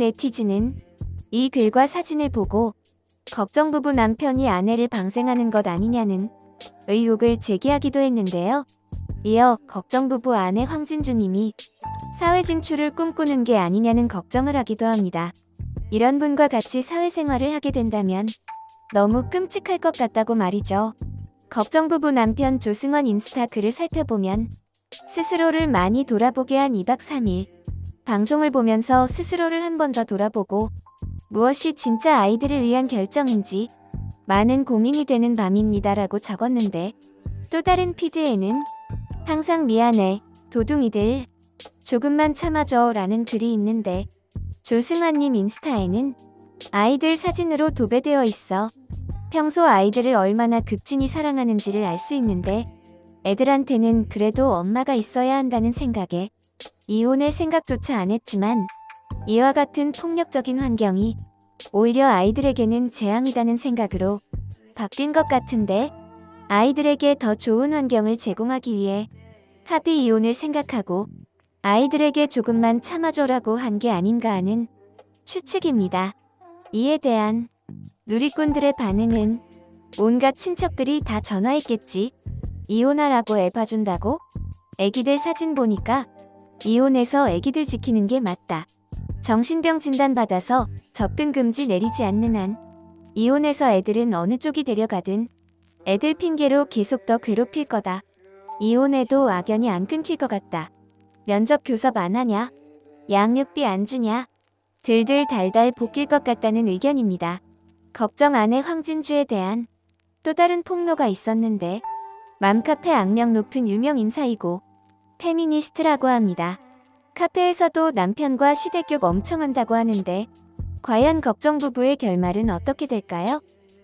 네티즌은 이 글과 사진을 보고 걱정 부부 남편이 아내를 방생하는 것 아니냐는 의혹을 제기하기도 했는데요. 이어 걱정 부부 아내 황진주님이 사회 진출을 꿈꾸는 게 아니냐는 걱정을 하기도 합니다. 이런 분과 같이 사회생활을 하게 된다면 너무 끔찍할 것 같다고 말이죠. 걱정 부부 남편 조승원 인스타 글을 살펴보면 스스로를 많이 돌아보게 한 2박 3일. 방송을 보면서 스스로를 한 번 더 돌아보고 무엇이 진짜 아이들을 위한 결정인지 많은 고민이 되는 밤입니다라고 적었는데 또 다른 피드에는 항상 미안해 도둥이들. 조금만 참아줘. 라는 글이 있는데 조승환님 인스타에는 아이들 사진으로 도배되어 있어. 평소 아이들을 얼마나 극진히 사랑하는지를 알 수 있는데 애들한테는 그래도 엄마가 있어야 한다는 생각에 이혼을 생각조차 안 했지만 이와 같은 폭력적인 환경이 오히려 아이들에게는 재앙이라는 생각으로 바뀐 것 같은데 아이들에게 더 좋은 환경을 제공하기 위해 합의 이혼을 생각하고 아이들에게 조금만 참아줘라고 한 게 아닌가 하는 추측입니다. 이에 대한 누리꾼들의 반응은 온갖 친척들이 다 전화했겠지. 이혼하라고 애 봐준다고? 애기들 사진 보니까 이혼해서 애기들 지키는 게 맞다. 정신병 진단 받아서 접근 금지 내리지 않는 한 이혼해서 애들은 어느 쪽이 데려가든 애들 핑계로 계속 더 괴롭힐 거다. 이혼해도 악연이 안 끊길 것 같다. 면접 교섭 안 하냐? 양육비 안 주냐? 들들 달달 볶일 것 같다는 의견입니다. 걱정 안해 황진주에 대한 또 다른 폭로가 있었는데 맘카페 악명 높은 유명 인사이고 페미니스트라고 합니다. 카페에서도 남편과 시대격 엄청 한다고 하는데 과연 걱정 부부의 결말은 어떻게 될까요?